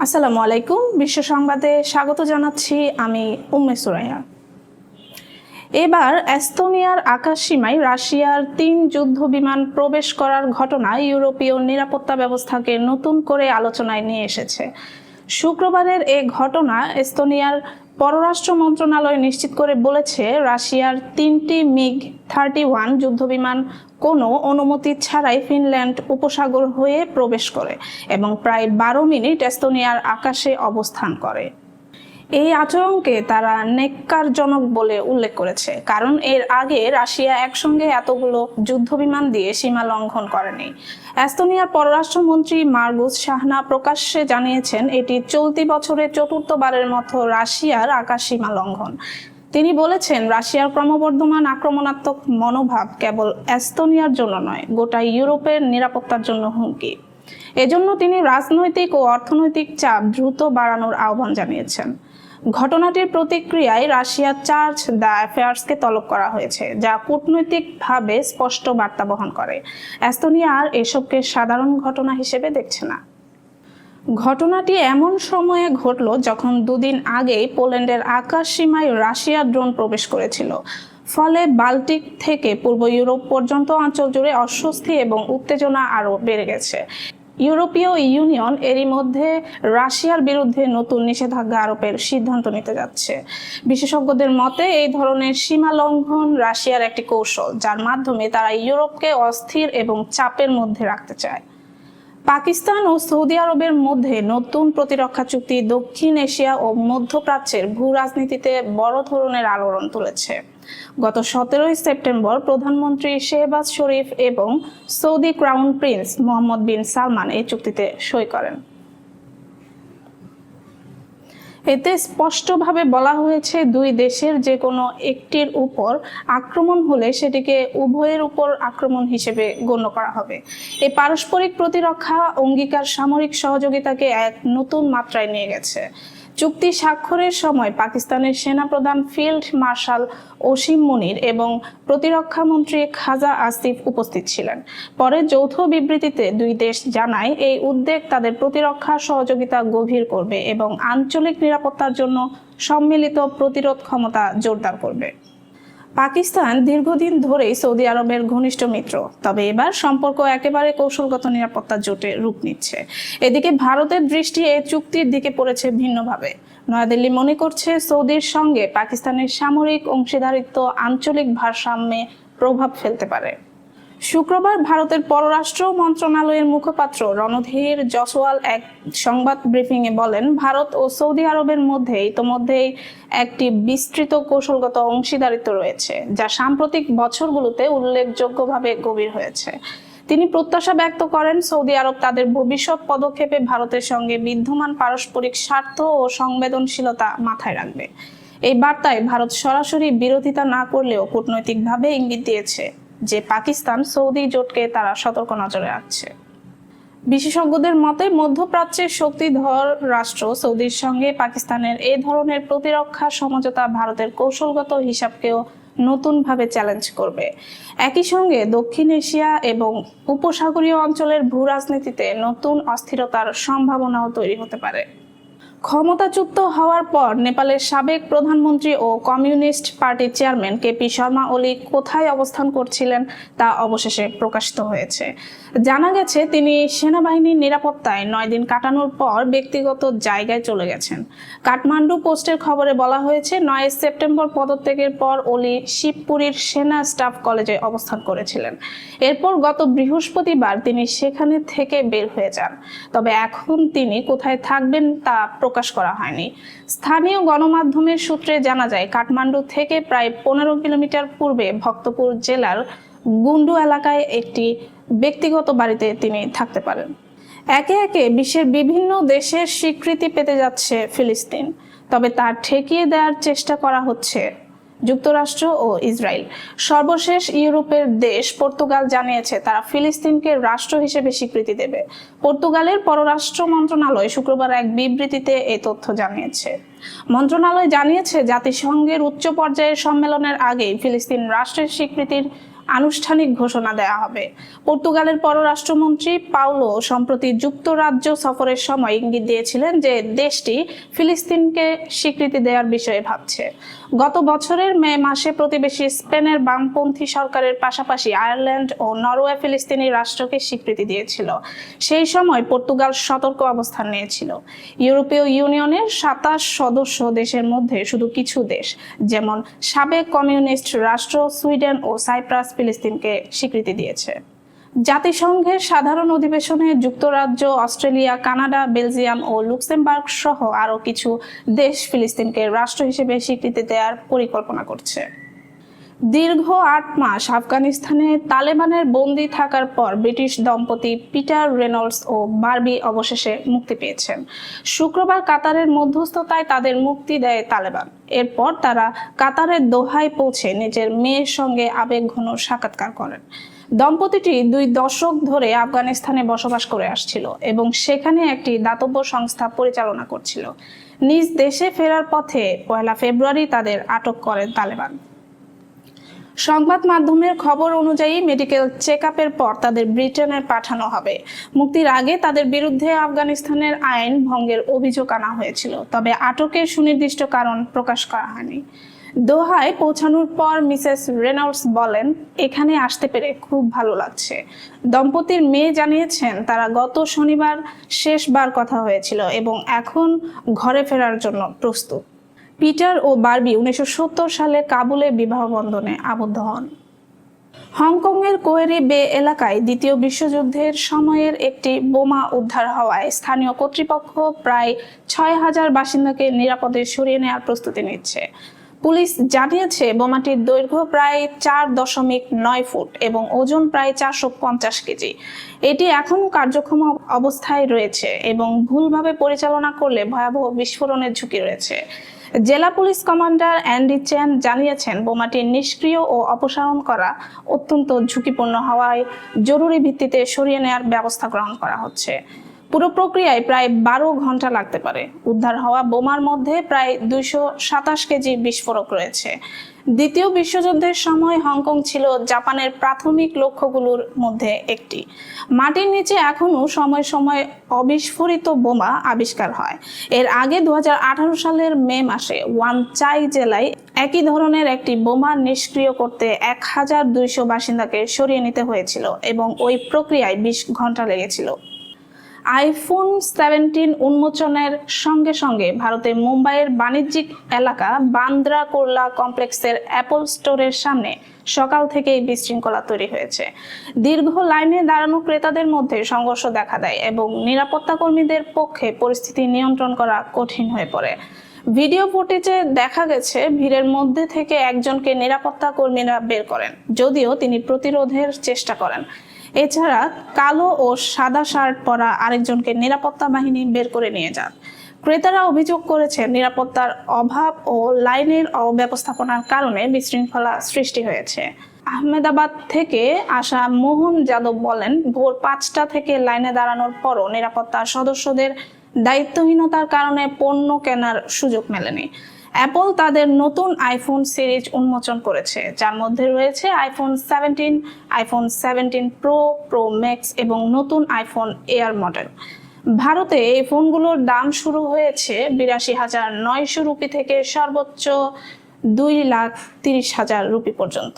আসসালামু আলাইকুম। বিশ্ব সংবাদে স্বাগত জানাচ্ছি আমি উম্মে সুরাইয়া। এবার এস্তোনিয়ার আকাশসীমায় রাশিয়ার তিন যুদ্ধ বিমান প্রবেশ করার ঘটনা ইউরোপীয় নিরাপত্তা ব্যবস্থাকে নতুন করে আলোচনায় নিয়ে এসেছে। শুক্রবারের এ ঘটনা এস্তোনিয়ার পররাষ্ট্র মন্ত্রণালয় নিশ্চিত করে বলেছে, রাশিয়ার তিনটি মিগ থার্টি ওয়ান যুদ্ধবিমান কোনো অনুমতি ছাড়াই ফিনল্যান্ড উপসাগর হয়ে প্রবেশ করে এবং প্রায় বারো মিনিট এস্তোনিয়ার আকাশে অবস্থান করে। এই আচরণকে তারা নেককারজনক বলে উল্লেখ করেছে, কারণ এর আগে রাশিয়া একসঙ্গে এতগুলো যুদ্ধবিমান দিয়ে সীমা লঙ্ঘন করেনি। এস্তোনিয়ার পররাষ্ট্রমন্ত্রী মার্গুস শাহনা প্রকাশ্যে জানিয়েছেন, এটি চলতি বছরে চতুর্থবারের মতো রাশিয়ার আকাশসীমা লঙ্ঘন। তিনি বলেছেন, রাশিয়ার ক্রমবর্ধমান আক্রমণাত্মক মনোভাব কেবল এস্তোনিয়ার জন্য নয়, গোটা ইউরোপের নিরাপত্তার জন্য হুমকি। এজন্য তিনি রাজনৈতিক ও অর্থনৈতিক চাপ দ্রুত বাড়ানোর আহ্বান জানিয়েছেন। ঘটনাটির প্রতিক্রিয়ায় রাশিয়ার চার্জ দ্য অ্যাফেয়ার্সকে তলব করা হয়েছে, যা কূটনৈতিকভাবে স্পষ্ট বার্তা বহন করে। এস্তোনিয়া আর এসবকে সাধারণ ঘটনা হিসেবে দেখছে না। ঘটনাটি এমন সময়ে ঘটল যখন দুদিন আগেই পোল্যান্ডের আকাশ সীমায় রাশিয়ার ড্রোন প্রবেশ করেছিল। ফলে বাল্টিক থেকে পূর্ব ইউরোপ পর্যন্ত অঞ্চল জুড়ে অস্বস্তি এবং উত্তেজনা আরও বেড়ে গেছে। ইউরোপীয় ইউনিয়ন এরই মধ্যে রাশিয়ার বিরুদ্ধে নতুন নিষেধাজ্ঞা আরোপের সিদ্ধান্ত নিতে যাচ্ছে। বিশেষজ্ঞদের মতে, এই ধরনের সীমা লঙ্ঘন রাশিয়ার একটি কৌশল, যার মাধ্যমে তারা ইউরোপকে অস্থির এবং চাপের মধ্যে রাখতে চায়। পাকিস্তান ও সৌদি আরবের মধ্যে নতুন প্রতিরক্ষা চুক্তি দক্ষিণ এশিয়া ও মধ্যপ্রাচ্যের ভূ রাজনীতিতে বড় ধরনের আলোড়ন তুলেছে। গত সতেরোই সেপ্টেম্বর প্রধানমন্ত্রী শেহবাজ শরীফ এবং Saudi crown prince Mohammed bin Salman এই চুক্তিতে সই করেন। এতে স্পষ্টভাবে বলা হয়েছে, দুই দেশের যে কোনো একটির উপর আক্রমণ হলে সেটিকে উভয়ের উপর আক্রমণ হিসেবে গণ্য করা হবে। এই পারস্পরিক প্রতিরক্ষা, অঙ্গীকার, সামরিক সহযোগিতাকে এক নতুন মাত্রায় নিয়ে গেছে। চুক্তি স্বাক্ষরের সময় পাকিস্তানের সেনাপ্রধান ফিল্ড মার্শাল অসীম মুনির এবং প্রতিরক্ষামন্ত্রী খাজা আসিফ উপস্থিত ছিলেন। পরে যৌথ বিবৃতিতে দুই দেশ জানায়, এই উদ্যোগ তাদের প্রতিরক্ষা সহযোগিতা গভীর করবে এবং আঞ্চলিক নিরাপত্তার জন্য সম্মিলিত প্রতিরোধ ক্ষমতা জোরদার করবে। পাকিস্তান দীর্ঘদিন ধরেই সৌদি আরবের ঘনিষ্ঠ মিত্র। তবে এবার সম্পর্ক একেবারে কৌশলগত নিরাপত্তা জোটে রূপ নিচ্ছে। এদিকে ভারতের দৃষ্টি এই চুক্তির দিকে পড়েছে ভিন্নভাবে। নয়াদিল্লি মনে করছে সৌদির সঙ্গে পাকিস্তানের সামরিক অংশীদারিত্ব আঞ্চলিক ভারসাম্যে প্রভাব ফেলতে পারে। শুক্রবার ভারতের পররাষ্ট্র মন্ত্রণালয়ের মুখপাত্র রণধীর জসওয়াল এক সংবাদ ব্রিফিংয়ে বলেন, ভারত ও সৌদি আরবের মধ্যে ইতোমধ্যেই একটি বিস্তৃত কৌশলগত অংশীদারিত্ব রয়েছে, যা সাম্প্রতিক বছরগুলোতে উল্লেখযোগ্যভাবে গভীর হয়েছে। তিনি প্রত্যাশা ব্যক্ত করেন, সৌদি আরব তাদের ভবিষ্যৎ পদক্ষেপে ভারতের সঙ্গে বিদ্যমান পারস্পরিক স্বার্থ ও সংবেদনশীলতা মাথায় রাখবে। এই বার্তায় ভারত সরাসরি বিরোধিতা না করলেও কূটনৈতিকভাবে ইঙ্গিত দিয়েছে। যে পাকিস্তান সৌদি জোটকে তারা সতর্ক নজরে রাখছে বিশেষজ্ঞদের মতে, মধ্যপ্রাচ্যের শক্তিধর রাষ্ট্র সৌদির সঙ্গে পাকিস্তানের এই ধরনের প্রতিরক্ষা সমঝোতা ভারতের কৌশলগত হিসাবকেও নতুনভাবে চ্যালেঞ্জ করবে। একই সঙ্গে দক্ষিণ এশিয়া এবং উপসাগরীয় অঞ্চলের ভূ রাজনীতিতে নতুন অস্থিরতার সম্ভাবনাও তৈরি হতে পারে। ক্ষমতাচ্যুত হওয়ার পর নেপালের সাবেক প্রধানমন্ত্রী ও কমিউনিস্ট পার্টির চেয়ারম্যান কেপি শর্মা ওলি কোথায় অবস্থান করছিলেন তা অবশেষে প্রকাশিত হয়েছে। জানা গেছে, তিনি সেনাবাহিনীর নিরাপত্তায় নয় দিন কাটানোর পর ব্যক্তিগত জায়গায় চলে গেছেন। কাঠমান্ডু পোস্টের খবরে বলা হয়েছে, নয় সেপ্টেম্বর পদত্যাগের পর ওলি শিবপুরীর সেনা স্টাফ কলেজে অবস্থান করেছিলেন। এরপর গত বৃহস্পতিবার তিনি সেখানে থেকে বের হয়ে যান। তবে এখন তিনি কোথায় থাকবেন তা প্রকাশ করা হয়নি। স্থানীয় গণমাধ্যমের সূত্রে জানা যায়, কাঠমান্ডু থেকে প্রায় পনেরো কিলোমিটার পূর্বে ভক্তপুর জেলার গুন্ডু এলাকায় একটি ব্যক্তিগত বাড়িতে তিনি থাকতে পারেন। একে একে বিশ্বের বিভিন্ন দেশের স্বীকৃতি পেতে যাচ্ছে ফিলিস্তিন। তবে তা ঠেকিয়ে দেওয়ার চেষ্টা করা হচ্ছে যুক্তরাষ্ট্র ও ইসরায়েল। সর্বশেষ ইউরোপের দেশ পর্তুগাল জানিয়েছে, তারা ফিলিস্তিনকে রাষ্ট্র হিসেবে স্বীকৃতি দেবে। পর্তুগালের পররাষ্ট্র মন্ত্রণালয় শুক্রবার এক বিবৃতিতে এই তথ্য জানিয়েছে। মন্ত্রণালয় জানিয়েছে, জাতিসংঘের উচ্চ পর্যায়ের সম্মেলনের আগেই ফিলিস্তিন রাষ্ট্রের স্বীকৃতির আনুষ্ঠানিক ঘোষণা দেওয়া হবে। পর্তুগালের পররাষ্ট্রমন্ত্রী পাউলো সম্প্রতি যুক্তরাজ্য সফরের সময় ইঙ্গিত দিয়েছিলেন যে দেশটি ফিলিস্তিনকে স্বীকৃতি দেওয়ার বিষয়ে ভাবছে। গত বছরের মে মাসে প্রতিবেশী স্পেনের বামপন্থী সরকারের পাশাপাশি আয়ারল্যান্ড ও নরওয়ে ফিলিস্তিনি রাষ্ট্রকে স্বীকৃতি দিয়েছিল। সেই সময় পর্তুগাল সতর্ক অবস্থান নিয়েছিল। ইউরোপীয় ইউনিয়নের সাতাশ সদস্য দেশের মধ্যে শুধু কিছু দেশ, যেমন সাবেক কমিউনিস্ট রাষ্ট্র সুইডেন ও সাইপ্রাস ফিলিস্তিনকে স্বীকৃতি দিয়েছে। জাতিসংঘের সাধারণ অধিবেশনে যুক্তরাজ্য, অস্ট্রেলিয়া, কানাডা, বেলজিয়াম ও লুক্সেমবার্গ সহ আরও কিছু দেশ ফিলিস্তিনকে রাষ্ট্র হিসেবে স্বীকৃতি দেওয়ার পরিকল্পনা করছে। দীর্ঘ আট মাস আফগানিস্তানে তালেবানের বন্দি থাকার পর ব্রিটিশ দম্পতি পিটার রেনল্ডস ও বার্বি অবশেষে মুক্তি পেয়েছেন। শুক্রবার কাতারের মধ্যস্থতায় তাদের মুক্তি দেয় তালেবান। এরপর তারা কাতারের দোহায় পৌঁছে নিজের মেয়ের সঙ্গে আবেগঘন সাক্ষাৎকার করেন। দম্পতিটি দুই দশক ধরে আফগানিস্তানে বসবাস করে আসছিল এবং সেখানে একটি দাতব্য সংস্থা পরিচালনা করছিল। নিজ দেশে ফেরার পথে পয়লা ফেব্রুয়ারি তাদের আটক করেন তালেবান। সংবাদ মাধ্যমের খবর অনুযায়ী মেডিকেল চেক পর তাদের ব্রিটেনে পাঠানো হবে। মুক্তির আগে তাদের বিরুদ্ধে আফগানিস্তানের আইন ভঙ্গের অভিযোগ আনা হয়েছিল, তবে আটকের সুনির্দিষ্ট কারণ প্রকাশ করা হয়নি। দোহায় পৌঁছানোর পর মিসেস রেনল্ডস বলেন, এখানে আসতে পেরে খুব ভালো লাগছে। দম্পতির মেয়ে জানিয়েছেন, তারা গত শনিবার শেষবার কথা হয়েছিল এবং এখন ঘরে ফেরার জন্য প্রস্তুত। পিটার ও বার্বি উনিশশো সত্তর সালে কাবুলে বিবাহ বন্ধনে আবদ্ধ হন। হংকংয়ের কোয়েরি বে এলাকায় দ্বিতীয় বিশ্বযুদ্ধের সময়ের একটি বোমা উদ্ধার হওয়ায় স্থানীয় কর্তৃপক্ষ প্রায় ছয় হাজার বাসিন্দাকে নিরাপদে সরিয়ে নেওয়ার প্রস্তুতি নিচ্ছে। পুলিশ জানিয়েছে, বোমাটির দৈর্ঘ্য প্রায় চার দশমিক নয় ফুট এবং ওজন প্রায় চারশো পঞ্চাশ কেজি। এটি এখনও কার্যক্ষম অবস্থায় রয়েছে এবং ভুলভাবে পরিচালনা করলে ভয়াবহ বিস্ফোরণের ঝুঁকি রয়েছে। জেলা পুলিশ কমান্ডার অ্যান্ডি চ্যান জানিয়েছেন, বোমাটি নিষ্ক্রিয় ও অপসারণ করা অত্যন্ত ঝুঁকিপূর্ণ হওয়ায় জরুরি ভিত্তিতে সরিয়ে নেওয়ার ব্যবস্থা গ্রহণ করা হচ্ছে। পুরো প্রক্রিয়ায় প্রায় বারো ঘণ্টা লাগতে পারে। উদ্ধার হওয়া বোমার মধ্যে প্রায় দুইশো সাতাশ কেজি বিস্ফোরক রয়েছে। দ্বিতীয় বিশ্বযুদ্ধের সময় হংকং ছিল জাপানের প্রাথমিক লক্ষ্যগুলোর মধ্যে একটি। মাটির নিচে এখনও সময় সময় অবিস্ফোরিত বোমা আবিষ্কার হয়। এর আগে দু হাজার আঠারো সালের মে মাসে ওয়ানচাই জেলায় একই ধরনের একটি বোমা নিষ্ক্রিয় করতে এক হাজার দুইশো বাসিন্দাকে সরিয়ে নিতে হয়েছিল এবং ওই প্রক্রিয়ায় বিশ ঘণ্টা লেগেছিল। আইফোন সেভেন্টিন উন্মোচনের সঙ্গে সঙ্গে ভারতের মুম্বাইয়ের বাণিজ্যিক এলাকা বান্দ্রা কোরলা কমপ্লেক্সের অ্যাপল স্টোরের সামনে সকাল থেকেই বিশৃঙ্খলা তৈরি হয়েছে। দীর্ঘ লাইনে দাঁড়ানো ক্রেতাদের মধ্যে সংঘর্ষ দেখা দেয় এবং নিরাপত্তা কর্মীদের পক্ষে পরিস্থিতি নিয়ন্ত্রণ করা কঠিন হয়ে পড়ে। ভিডিও ফুটেজে দেখা গেছে, ভিড়ের মধ্যে থেকে একজনকে নিরাপত্তা কর্মীরা বের করেন, যদিও তিনি প্রতিরোধের চেষ্টা করেন। এছাড়া কালো ও সাদা শার্ট পরা আরেকজনকে নিরাপত্তা বাহিনী বের করে নিয়ে যান। ক্রেতারা অভিযোগ করেছেন, নিরাপত্তার অভাব ও লাইনের অব্যবস্থাপনার কারণে বিশৃঙ্খলা সৃষ্টি হয়েছে। আহমেদাবাদ থেকে আসা মোহন যাদব বলেন, ভোর পাঁচটা থেকে লাইনে দাঁড়ানোর পরও নিরাপত্তার সদস্যদের দায়িত্বহীনতার কারণে পণ্য কেনার সুযোগ মেলেনি। অ্যাপল তাদের নতুন আইফোন সিরিজ উন্মোচন করেছে, যার মধ্যে রয়েছে iPhone seventeen iPhone seventeen pro pro max এবং নতুন আইফোন এয়ার মডেল ভারতে এই ফোনগুলোর দাম শুরু হয়েছে বিরাশি হাজার নয়শো রুপি থেকে সর্বোচ্চ দুই লাখ তিরিশ হাজার রুপি পর্যন্ত।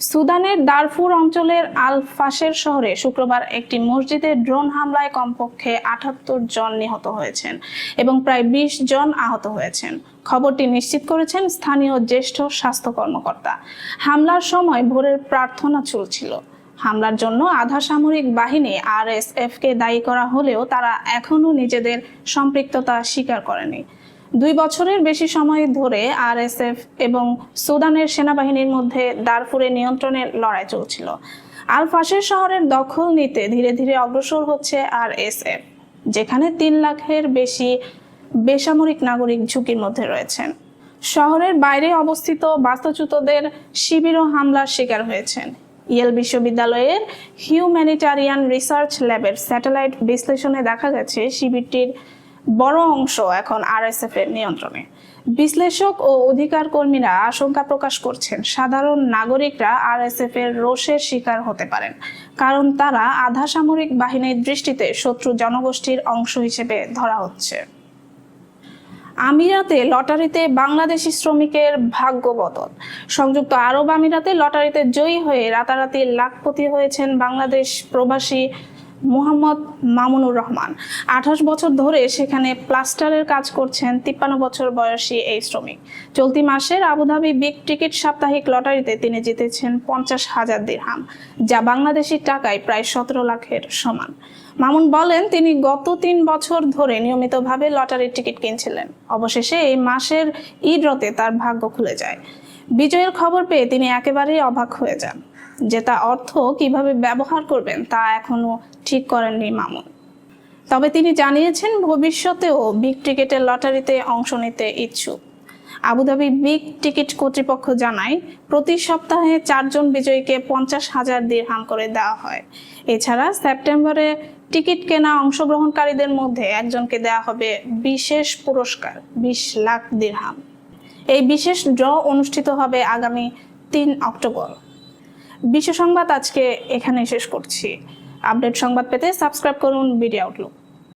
সুদানের দারফুর অঞ্চলের আল ফাশের শহরে শুক্রবার একটি মসজিদে ড্রোন হামলায় কমপক্ষে আটাত্তর জন নিহত হয়েছেন এবং প্রায় বিশ জন আহত হয়েছেন। খবরটি নিশ্চিত করেছেন স্থানীয় জ্যেষ্ঠ স্বাস্থ্য কর্মকর্তা। হামলার সময় ভোরের প্রার্থনা চলছিল। হামলার জন্য আধা সামরিক বাহিনী আরএসএফ কে দায়ী করা হলেও তারা এখনও নিজেদের সম্পৃক্ততা স্বীকার করেনি। দুই বছরের বেশি সময় ধরে আরএসএফ এবং সুদানের সেনাবাহিনীর মধ্যে দারফুরে নিয়ন্ত্রণের লড়াই চলছিল। আল ফাশের শহরের দখল নিতে ধীরে ধীরে অগ্রসর হচ্ছে আরএসএফ, যেখানে তিন লাখের বেশি বেসামরিক নাগরিক ঝুঁকির মধ্যে রয়েছেন। শহরের বাইরে অবস্থিত বাস্তুচ্যুতদের শিবিরও হামলার শিকার হয়েছেন। ইয়েল বিশ্ববিদ্যালয়ের হিউম্যানিটারিয়ান রিসার্চ ল্যাবের স্যাটেলাইট বিশ্লেষণে দেখা গেছে, শিবিরটির বড় অংশ এখন আরএসএফ এর নিয়ন্ত্রণে। বিশ্লেষক ও অধিকার কর্মীরা আশঙ্কা প্রকাশ করছেন, সাধারণ নাগরিকরা আরএসএফ এর রোষের শিকার হতে পারেন, কারণ তারা আধা সামরিক বাহিনীর দৃষ্টিতে শত্রু জনগোষ্ঠীর অংশ হিসেবে ধরা হচ্ছে। আমিরাতে লটারিতে বাংলাদেশি শ্রমিকের ভাগ্য বদল। সংযুক্ত আরব আমিরাতে লটারিতে জয়ী হয়ে রাতারাতি লাখপতি হয়েছেন বাংলাদেশ প্রবাসী মোহাম্মদ মামুনুর রহমান। আঠাশ বছর ধরে সেখানে প্লাস্টারের কাজ করছেন তিপ্পান্ন বছর বয়সী এই শ্রমিক। চলতি মাসের আবুধাবি বিগ টিকিট সাপ্তাহিক লটারিতে তিনি জিতেছেন পঞ্চাশ হাজার দিরহাম, যা বাংলাদেশি টাকায় প্রায় সতেরো লাখের সমান। মামুন বলেন, তিনি গত তিন বছর ধরে নিয়মিতভাবে লটারির টিকিট কিনছিলেন। অবশেষে এই মাসের ঈদ রতে তার ভাগ্য খুলে যায়। বিজয়ের খবর পেয়ে তিনি একেবারেই অবাক হয়ে যান। যে তা অর্থ কীভাবে ব্যবহার করবেন তা এখনও ঠিক করেননি মামুন। তবে তিনি জানিয়েছেন ভবিষ্যতেও বিগ টিকিটের লটারিতে অংশ নিতে ইচ্ছুক। আবুধাবি বিগ টিকিট কর্তৃপক্ষ জানায়, প্রতি সপ্তাহে চারজন বিজয়ীকে পঞ্চাশ হাজার দিরহাম করে দেওয়া হয়। এছাড়া সেপ্টেম্বরে টিকিট কেনা অংশগ্রহণকারীদের মধ্যে একজনকে দেওয়া হবে বিশেষ পুরস্কার, বিশ লাখ দিরহাম। এই বিশেষ ড্র অনুষ্ঠিত হবে আগামী তিন অক্টোবর। বিশ্ব সংবাদ আজকে এখানে শেষ করছি। আপডেট সংবাদ পেতে সাবস্ক্রাইব করুন বিডি আউটলুক।